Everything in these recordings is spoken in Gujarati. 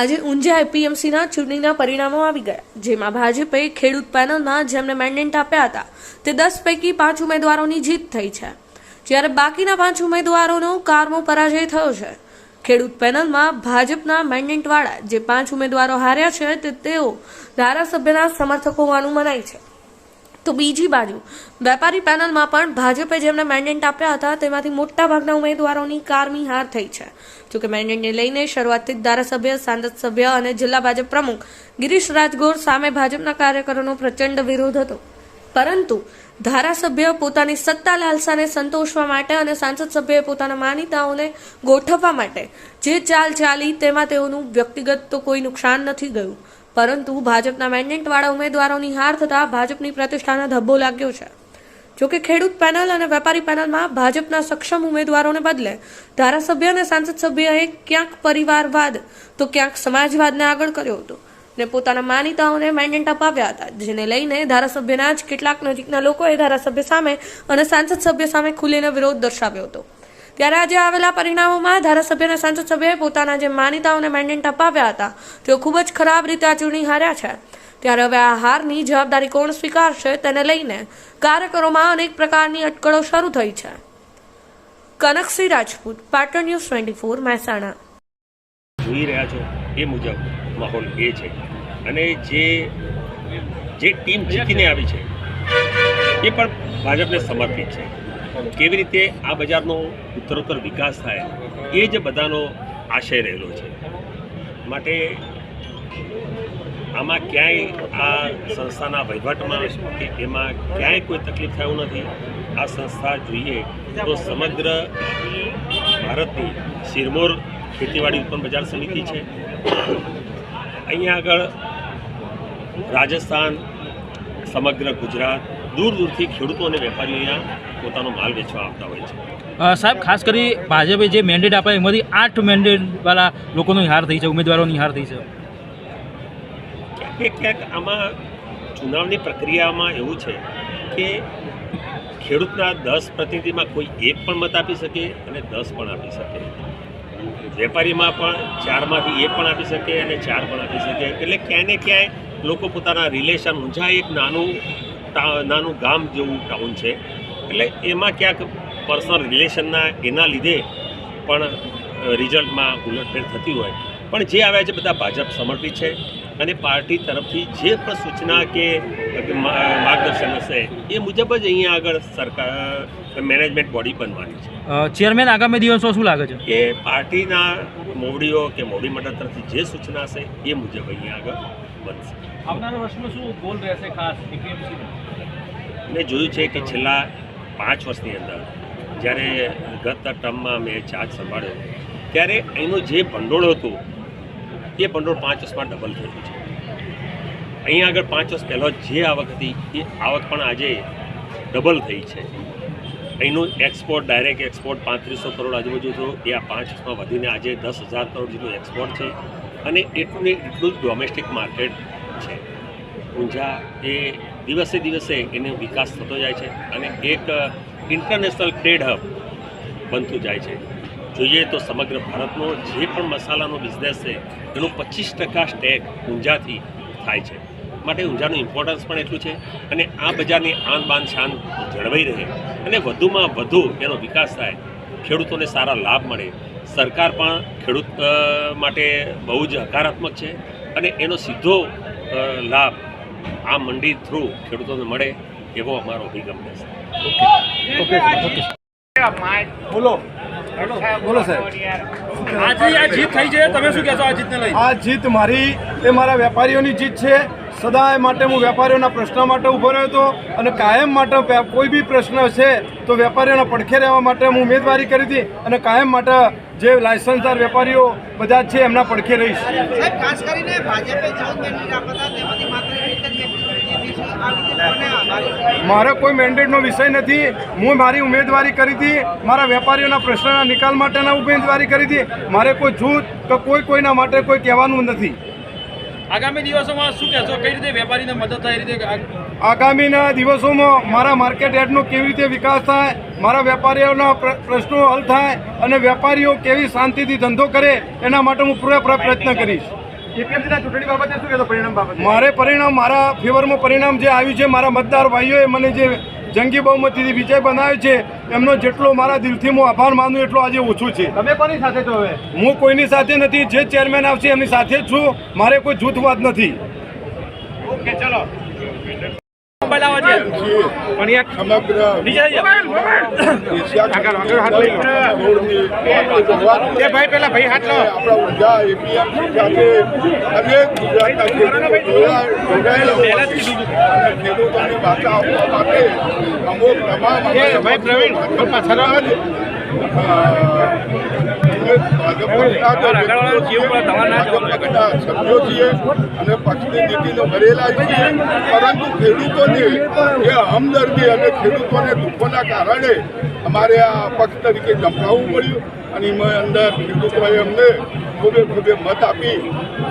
આજે ઊંઝા એપીએમસીના ચૂંટણીના પરિણામો આવી ગયા, જેમાં ભાજપે ખેડૂત પેનલમાં જેમને મેન્ડેટ આપ્યા હતા, તે દસ પૈકી પાંચ ઉમેદવારોની જીત થઈ છે. જ્યારે બાકીના પાંચ ઉમેદવારોનો કારમો પરાજય થયો છે. ખેડૂત પેનલમાં ભાજપના મેન્ડેટવાળા જે પાંચ ઉમેદવારો હાર્યા છે, તે તેઓ ધારાસભ્યના સમર્થકો હોવાનું મનાય છે. તો બીજી બાજુ, વેપારી પેનલમાં પણ ભાજપે જેમને મેન્ડેટ આપ્યા હતા, તેમાંથી મોટાભાગના ઉમેદવારોની કારમી હાર થઈ છે. જોકે મેન્ડેટને લઈને શરૂઆતથી ધારાસભ્ય, સાંસદ સભ્ય અને જિલ્લા ભાજપ પ્રમુખ ગિરીશ રાજગોર સામે ભાજપના કાર્યકરોનો પ્રચંડ વિરોધ હતો. પરંતુ ધારાસભ્ય પોતાની સત્તા લાલસાને સંતોષવા માટે અને સાંસદ સભ્યએ પોતાના માનીતાઓને ગોઠવવા માટે જે ચાલ ચાલી તેમાં તેઓનું વ્યક્તિગત તો કોઈ નુકસાન નથી ગયું. પરંતુ ભાજપના મેન્ડેટવાળા ઉમેદવારોની હાર થતાં ભાજપની પ્રતિષ્ઠાને ધબ્બો લાગ્યો છે. જોકે ખેડૂત પેનલ અને વેપારી પેનલમાં ભાજપના સક્ષમ ઉમેદવારોને બદલે ધારાસભ્ય અને સાંસદ સભ્યએ ક્યાંક પરિવારવાદ, તો ક્યાંક સમાજવાદને આગળ કર્યો હતો ને પોતાના માનીતાઓને મેન્ડેટ અપાવ્યા હતા, જેને લઈને ધારાસભ્યના જ કેટલાક નજીકના લોકોએ ધારાસભ્ય સામે અને સાંસદ સભ્ય સામે ખુલીને વિરોધ દર્શાવ્યો હતો. ત્યારે આજે આવેલા પરિણામોમાં ધારાસભ્ય અને સાંસદ સભ્યએ પોતાના જે માનીતાઓને મેન્ડેટ અપાવ્યા હતા, તેઓ ખૂબ જ ખરાબ રીતે આ ચૂંટણી હાર્યા છે. ત્યારે હવે આ હારની જવાબદારી કોણ સ્વીકારશે તેને લઈને કાર્યકરોમાં અનેક પ્રકારની અટકળો શરૂ થઈ છે. Kanaksinh Rajput, Patan news twenty four, Mehsana. જોઈ રહ્યા છો એ મુજબ માહોલ એ છે. અને જે જે ટીમ જીતીને આવી છે, એ પણ ભાજપને સમર્પિત છે. કેવી રીતે આ બજારનો ઉત્તરોત્તર વિકાસ થાય, એ જ બધાનો આશય રહેલો છે. માટે આમાં ક્યાંય આ સંસ્થાના વહીવટમાં કે એમાં ક્યાંય કોઈ તકલીફ થયું નથી. આ સંસ્થા જોઈએ તો સમગ્ર ભારતની શિરમોર ખેતીવાડી ઉત્પન્ન બજાર સમિતિ છે. અહીંયા આગળ રાજસ્થાન, સમગ્ર ગુજરાત દૂર દૂરથી ખેડૂતો અને વેપારીઓ પોતાનો માલ વેચવા આવતા હોય છે. સાહેબ ખાસ કરી ભાજપે જે મેન્ડેટ આપ્યા એમાંથી આઠ મેન્ડેટવાળા લોકોનો હાર થઈ છે ઉમેદવારોની હાર થઈ છે. ક્યાંક ક્યાંક આમાં ચુનાવની પ્રક્રિયામાં એવું છે કે ખેડૂતના દસ પ્રતિનિધિમાં કોઈ એક પણ મત આપી શકે અને દસ પણ આપી શકે. વેપારીમાં પણ ચારમાંથી એક પણ આપી શકે અને ચાર પણ આપી શકે. એટલે ક્યાંય ને ક્યાંય લોકો પોતાના રિલેશન ઊંઝા એક નાનું નાનું ગામ જેવું ટાઉન છે. એટલે એમાં ક્યાંક પર્સનલ રિલેશનના એના લીધે પણ રિઝલ્ટમાં ઉલટફેર થતી હોય. પણ જે આવ્યા છે બધા ભાજપ સમર્પિત છે અને પાર્ટી તરફથી જે પણ સૂચના કે માર્ગદર્શન હશે એ મુજબ જ અહીંયા આગળ સરકાર મેનેજમેન્ટ બોડી બનવાની છે. ચેરમેન આગામી દિવસો શું લાગે છે? કે પાર્ટીના મોવડીઓ કે મોવડી મંડળ તરફથી જે સૂચના હશે એ મુજબ અહીંયા આગળ બનશે. આવનારા વર્ષમાં શું ગોલ રહેશે ખાસ મેં જોયું છે કે છેલ્લા પાંચ વર્ષની અંદર જ્યારે ગત ટર્મમાં મેં ચાર્જ સંભાળ્યો, ત્યારે અહીંનું જે ભંડોળ હતું, એ ભંડોળ પાંચ વર્ષમાં ડબલ થયું છે. અહીંયા આગળ પાંચ વર્ષ પહેલાં જે આવક હતી, એ આવક પણ આજે ડબલ થઈ છે. અહીંનું એક્સપોર્ટ ડાયરેક્ટ એક્સપોર્ટ પાંત્રીસો કરોડ આજુબાજુ હતું, એ આ પાંચ વર્ષમાં વધીને આજે દસ હજાર કરોડ જેટલું એક્સપોર્ટ છે. અને એટલું ને એટલું જ ડોમેસ્ટિક માર્કેટ છે. ઊંઝા એ દિવસે દિવસે એનો વિકાસ થતો જાય છે અને એક ઇન્ટરનેશનલ ટ્રેડ હબ બનતું જાય છે. જોઈએ તો સમગ્ર ભારતનો જે પણ મસાલાનો બિઝનેસ છે, એનો પચીસ ટકા સ્ટેક ઊંઝાથી થાય છે. માટે ઊંઝાનું ઇમ્પોર્ટન્સ પણ એટલું છે અને આ બજારની આન બાન શાન જળવાઈ રહે અને વધુમાં વધુ એનો વિકાસ થાય. ખેડૂતોને સારા લાભ મળે. સરકાર પણ ખેડૂત માટે બહુ જ હકારાત્મક છે અને એનો સીધો લાભ આ મંડી થ્રુ ખેડૂતોને મળે એવો અમારો અભિગમ રહેશે બોલો. બોલો સાહેબ. આજે આ જીત થઈ છે તમે શું કહેશો આ જીતને લઈ આ જીત મારી એ મારા વેપારીઓની જીત છે. સદાય માટે હું વેપારીઓના પ્રશ્ન માટે ઊભો રહ્યો હતો અને કાયમ માટે કોઈ બી પ્રશ્ન છે તો વેપારીઓના પડખે રહેવા માટે હું ઉમેદવારી કરી હતી અને કાયમ માટે જે લાયસન્સદાર વેપારીઓ બધા છે એમના પડખે રહીશ. ખાસ કરીને મારે કોઈ મેન્ડેટનો વિષય નથી. હું મારી ઉમેદવારી કરી હતી મારા વેપારીઓના પ્રશ્નના નિકાલ માટેના ઉમેદવારી કરી હતી. મારે કોઈ જૂથ કે કોઈ કોઈના માટે કોઈ કહેવાનું નથી. આગામી દિવસોમાં શું કહેશો? કઈ રીતે વેપારીને મદદ થાય રીતે આગામીના દિવસોમાં મારા માર્કેટ યાર્ડનો કેવી રીતે વિકાસ થાય, મારા વેપારીઓના પ્ર- પ્રશ્નો હલ થાય અને વેપારીઓ કેવી શાંતિથી ધંધો કરે, એના માટે હું પૂરેપૂરા પ્રયત્ન કરીશ. એપીએમસીના ચૂંટણી બાબતે શું કહેશો પરિણામ બાબતે? મારે પરિણામ મારા ફેવરમાં પરિણામ જે આવ્યું છે મારા મતદાર ભાઈઓએ મને જે જંગી બહુમતીથી વિજય બનાવ્યો છે એમનો જેટલો મારા દિલથી હું આભાર માનું એટલો આજે ઓછું છે. તમે કોની સાથે છો હવે? હું કોઈની સાથે નથી જે ચેરમેન આવશે એમની સાથે જ છું મારે કોઈ જૂથવાદ નથી. ઓકે ચલો. સમગ્ર ભાઈ પેલા ભાઈ હાથ લો. આપણા ઊર્જા એપીએમ સાથે અનેક ગુજરાતના ખેડૂતોને વાચા આપવા માટે અમુક તમામ ભાઈ પ્રવીણ. સભ્યો છીએ અને પક્ષની નીતિનો ભરેલા છીએ પરંતુ ખેડૂતોની જે હમદર્દી અને ખેડૂતોને દુઃખોના કારણે અમારે આ પક્ષ તરીકે જંપલાવવું પડ્યું અને એમાં અંદર ખેડૂતોએ અમને ખૂબે ખૂબે મત આપી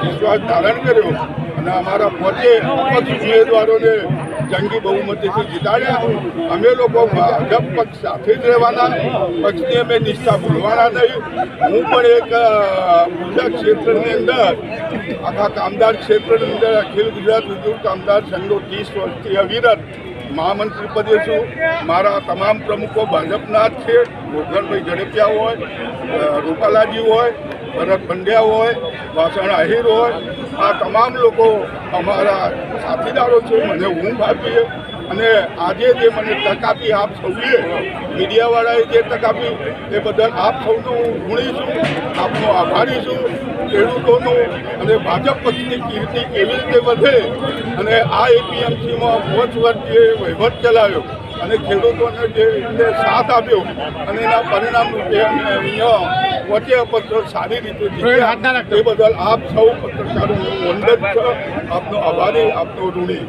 વિશ્વાસ ધારણ કર્યો અને અમારા પોતે અપક્ષ ઉમેદવારોને જંગી બહુમતીથી જીતાડ્યા. અમે લોકો ભાજપ પક્ષ સાથે જ રહેવાના. પક્ષની અમે નિષ્ઠા ભૂલવાના નહીં. હું પણ એક ઊર્જા ક્ષેત્રની અંદર, આખા કામદાર ક્ષેત્રની અંદર અખિલ ગુજરાત વિદ્યુત કામદાર સંઘો ત્રીસ વર્ષથી અવિરત મહામંત્રી પદે છું. મારા તમામ પ્રમુખો ભાજપના જ છે. ગોધરભાઈ ઝડપિયા હોય રૂપાલાજી હોય ભરત પંડ્યા હોય, વાસણ આહિર હોય, આ તમામ લોકો અમારા સાથીદારો છે, મને ઊંઘ આપીએ અને આજે જે મને તક આપી આપ સૌએ, મીડિયાવાળાએ જે તક આપી, એ બદલ આપ સૌનું હું ઋણી છું, આપનો આભારી છું. ખેડૂતોનું અને ભાજપ પક્ષની કીર્તિ કેવી રીતે વધે અને આ એપીએમસીમાં પાંચ વર્ષ જે વહીવટ ચલાવ્યો અને ખેડૂતોને જે રીતે સાથ આપ્યો અને એના પરિણામ રૂપે અમે અહીંયા વચ્ચે પત્ર સારી રીતે એ બદલ આપ સૌ પત્રકારોનું વંદન આપનો આભારી આપનો ઋણી.